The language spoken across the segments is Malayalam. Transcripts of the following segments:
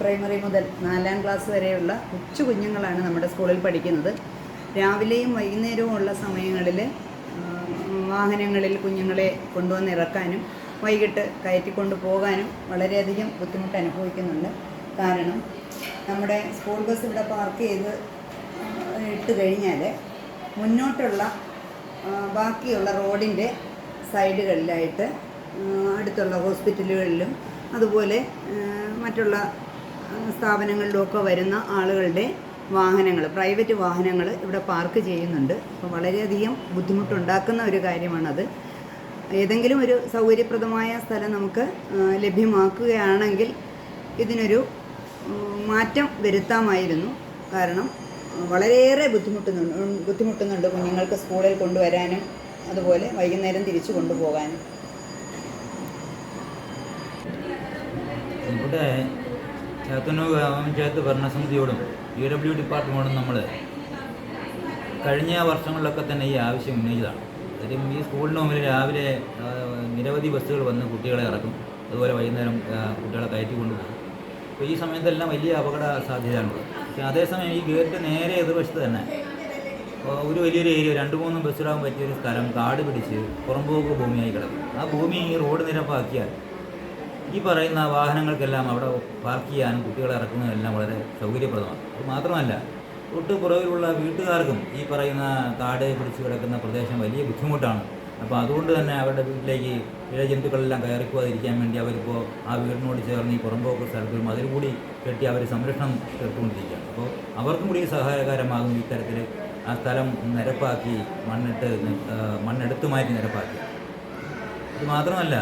പ്രൈമറി മുതൽ നാലാം ക്ലാസ് വരെയുള്ള കൊച്ചു കുഞ്ഞുങ്ങളാണ് നമ്മുടെ സ്കൂളിൽ പഠിക്കുന്നത്. രാവിലെയും വൈകുന്നേരവും ഉള്ള സമയങ്ങളിൽ വാഹനങ്ങളിൽ കുഞ്ഞുങ്ങളെ കൊണ്ടുവന്ന് ഇറക്കാനും വൈകിട്ട് കയറ്റിക്കൊണ്ട് പോകാനും വളരെയധികം ബുദ്ധിമുട്ട് അനുഭവിക്കുന്നുണ്ട്. കാരണം നമ്മുടെ സ്കൂൾ ബസ് ഇവിടെ പാർക്ക് ചെയ്ത് ഇട്ട് കഴിഞ്ഞാൽ മുന്നോട്ടുള്ള ബാക്കിയുള്ള റോഡിന്റെ സൈഡുകളിലായിട്ട് അടുത്തുള്ള ഹോസ്പിറ്റലുകളിലും അതുപോലെ മറ്റുള്ള സ്ഥാപനങ്ങളിലുമൊക്കെ വരുന്ന ആളുകളുടെ വാഹനങ്ങൾ പ്രൈവറ്റ് വാഹനങ്ങൾ ഇവിടെ പാർക്ക് ചെയ്യുന്നുണ്ട്. അപ്പോൾ വളരെയധികം ബുദ്ധിമുട്ടുണ്ടാക്കുന്ന ഒരു കാര്യമാണത്. ഏതെങ്കിലും ഒരു സൗകര്യപ്രദമായ സ്ഥലം നമുക്ക് ലഭ്യമാക്കുകയാണെങ്കിൽ ഇതിനൊരു മാറ്റം വരുത്താമായിരുന്നു. കാരണം വളരെയേറെ ബുദ്ധിമുട്ടുന്നുണ്ട് ബുദ്ധിമുട്ടുന്നുണ്ട് കുഞ്ഞുങ്ങൾക്ക് സ്കൂളിൽ കൊണ്ടുവരാനും അതുപോലെ വൈകുന്നേരം തിരിച്ചു കൊണ്ടുപോകാനും. ഇവിടെ ചാത്തന്നൂർ ഗ്രാമപഞ്ചായത്ത് ഭരണസമിതിയോടും ഇ ഡബ്ല്യു ഡിപ്പാർട്ട്മെന്റോടും നമ്മൾ കഴിഞ്ഞ വർഷങ്ങളിലൊക്കെ തന്നെ ഈ ആവശ്യം ഉന്നയിച്ചതാണ്. കാര്യം ഈ സ്കൂളിന് മുമ്പിൽ രാവിലെ നിരവധി ബസ്സുകൾ വന്ന് കുട്ടികളെ ഇറക്കും. അതുപോലെ വൈകുന്നേരം കുട്ടികളെ കയറ്റി കൊണ്ടുപോകും. അപ്പോൾ ഈ സമയത്തെല്ലാം വലിയ അപകട സാധ്യതയാണുള്ളത്. പക്ഷേ അതേസമയം ഈ ഗേറ്റ് നേരെ എതിർവശത്ത് തന്നെ ഒരു വലിയൊരു ഏരിയ രണ്ട് മൂന്ന് ബസ്സിടാൻ പറ്റിയൊരു സ്ഥലം കാട് പിടിച്ച് പുറംപോക്ക് ഭൂമിയായി കിടക്കും. ആ ഭൂമി ഈ റോഡ് നിരപ്പാക്കിയാൽ ഈ പറയുന്ന വാഹനങ്ങൾക്കെല്ലാം അവിടെ പാർക്ക് ചെയ്യാനും കുട്ടികളെ ഇറക്കുന്നതെല്ലാം വളരെ സൗകര്യപ്രദമാണ്. അത് മാത്രമല്ല തൊട്ട് പുറകിലുള്ള വീട്ടുകാർക്കും ഈ പറയുന്ന കാട് പിടിച്ച് കിടക്കുന്ന പ്രദേശം വലിയ ബുദ്ധിമുട്ടാണ്. അപ്പോൾ അതുകൊണ്ട് തന്നെ അവരുടെ വീട്ടിലേക്ക് ഇഴജന്തുക്കളെല്ലാം കയറി പോകാതിരിക്കാൻ വേണ്ടി അവരിപ്പോൾ ആ വീടിനോട് ചേർന്ന് ഈ പുറമ്പോക്ക് സ്ഥലത്തും അതിൽ കൂടി കെട്ടി അവർ സംരക്ഷണം തീർത്തുകൊണ്ടിരിക്കുകയാണ് അപ്പോൾ അവർക്കും കൂടി സഹായകരമാകും തരത്തിൽ ആ സ്ഥലം നിരപ്പാക്കി മണ്ണിട്ട് മണ്ണെടുത്ത് മാറ്റി നിരപ്പാക്കി. ഇത് മാത്രമല്ല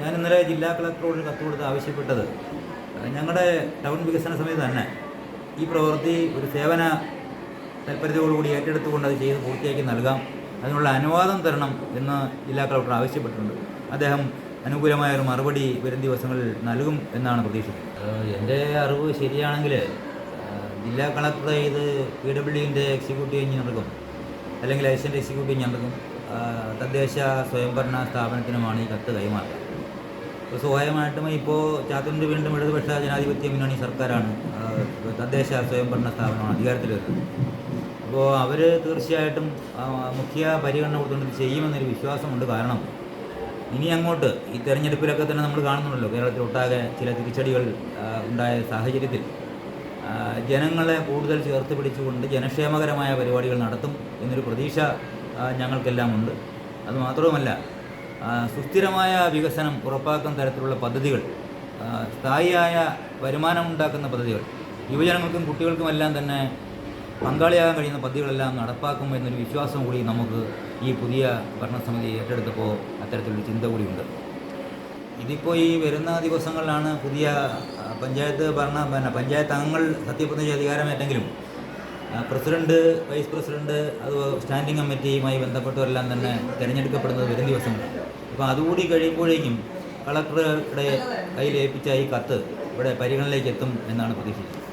ഞാൻ ഇന്നലെ ജില്ലാ കളക്ടറോട് കത്ത് കൊടുത്ത് ആവശ്യപ്പെട്ടത്. ഞങ്ങളുടെ ടൗൺ വികസന സമയത്ത് തന്നെ ഈ പ്രവൃത്തി ഒരു സേവന താല്പര്യത്തോടുകൂടി ഏറ്റെടുത്തുകൊണ്ട് അത് ചെയ്ത് പൂർത്തിയാക്കി നൽകാം. അതിനുള്ള അനുവാദം തരണം എന്ന് ജില്ലാ കളക്ടർ ആവശ്യപ്പെട്ടിട്ടുണ്ട്. അദ്ദേഹം അനുകൂലമായ ഒരു മറുപടി വരും ദിവസങ്ങളിൽ നൽകും എന്നാണ് പ്രതീക്ഷിക്കുന്നത്. എന്റെ അറിവ് ശരിയാണെങ്കിൽ ജില്ലാ കളക്ടർ ഇത് പി ഡബ്ല്യുവിന്റെ എക്സിക്യൂട്ടീവ് എഞ്ചിനീയർക്കും അല്ലെങ്കിൽ അസിസ്റ്റന്റ് എക്സിക്യൂട്ടീവ് എഞ്ചിനീയർക്കും തദ്ദേശ സ്വയംഭരണ സ്ഥാപനത്തിനുമാണ് ഈ കത്ത് കൈമാറുക അപ്പോൾ സ്വാഭാവികമായിട്ടും ഇപ്പോൾ ചാത്തൂരിന്റെ വീണ്ടും ഇടതുപക്ഷ ജനാധിപത്യ മുന്നണി സർക്കാരാണ്. തദ്ദേശ സ്വയംഭരണ സ്ഥാപനമാണ് അധികാരത്തിൽ വരുന്നത്. അപ്പോൾ അവർ തീർച്ചയായിട്ടും മുഖ്യ പരിഗണന കൊടുത്തുകൊണ്ട് ചെയ്യുമെന്നൊരു വിശ്വാസമുണ്ട് കാരണം ഇനി അങ്ങോട്ട് ഈ തെരഞ്ഞെടുപ്പിലൊക്കെ തന്നെ നമ്മൾ കാണുന്നുണ്ടല്ലോ കേരളത്തിലൊട്ടാകെ ചില തിരിച്ചടികൾ ഉണ്ടായ സാഹചര്യത്തിൽ. ജനങ്ങളെ കൂടുതൽ ചേർത്ത് പിടിച്ചുകൊണ്ട് ജനക്ഷേമകരമായ പരിപാടികൾ നടത്തും എന്നൊരു പ്രതീക്ഷ ഞങ്ങൾക്കെല്ലാം ഉണ്ട് അതുമാത്രവുമല്ല ആ, സുസ്ഥിരമായ വികസനം ഉറപ്പാക്കുന്ന തരത്തിലുള്ള പദ്ധതികൾ സ്ഥായിയായ വരുമാനം ഉണ്ടാക്കുന്ന പദ്ധതികൾ യുവജനങ്ങൾക്കും കുട്ടികൾക്കുമെല്ലാം തന്നെ പങ്കാളിയാകാൻ കഴിയുന്ന പദ്ധതികളെല്ലാം നടപ്പാക്കും എന്നൊരു വിശ്വാസം കൂടി നമുക്ക് ഈ പുതിയ ഭരണസമിതി ഏറ്റെടുത്തപ്പോൾ അത്തരത്തിലൊരു ചിന്ത കൂടിയുണ്ട് ഇതിപ്പോൾ ഈ വരുന്ന ദിവസങ്ങളിലാണ് പുതിയ പഞ്ചായത്ത് ഭരണ പിന്നെ പഞ്ചായത്ത് അംഗങ്ങൾ സത്യപ്രതിജ്ഞ അധികാരമേറ്റെങ്കിലും പ്രസിഡന്റ് വൈസ് പ്രസിഡന്റ് അത് സ്റ്റാൻഡിംഗ് കമ്മിറ്റിയുമായി ബന്ധപ്പെട്ടവരെല്ലാം തന്നെ തിരഞ്ഞെടുക്കപ്പെടുന്നത് വരും ദിവസങ്ങളാണ് അപ്പോൾ അതുകൂടി കഴിയുമ്പോഴേക്കും കളക്ടറുടെ കയ്യിൽ ഏൽപ്പിച്ച ഈ കത്ത് ഇവിടെ പരിഗണനയിലേക്ക് എത്തും എന്നാണ് പ്രതീക്ഷിക്കുന്നത്.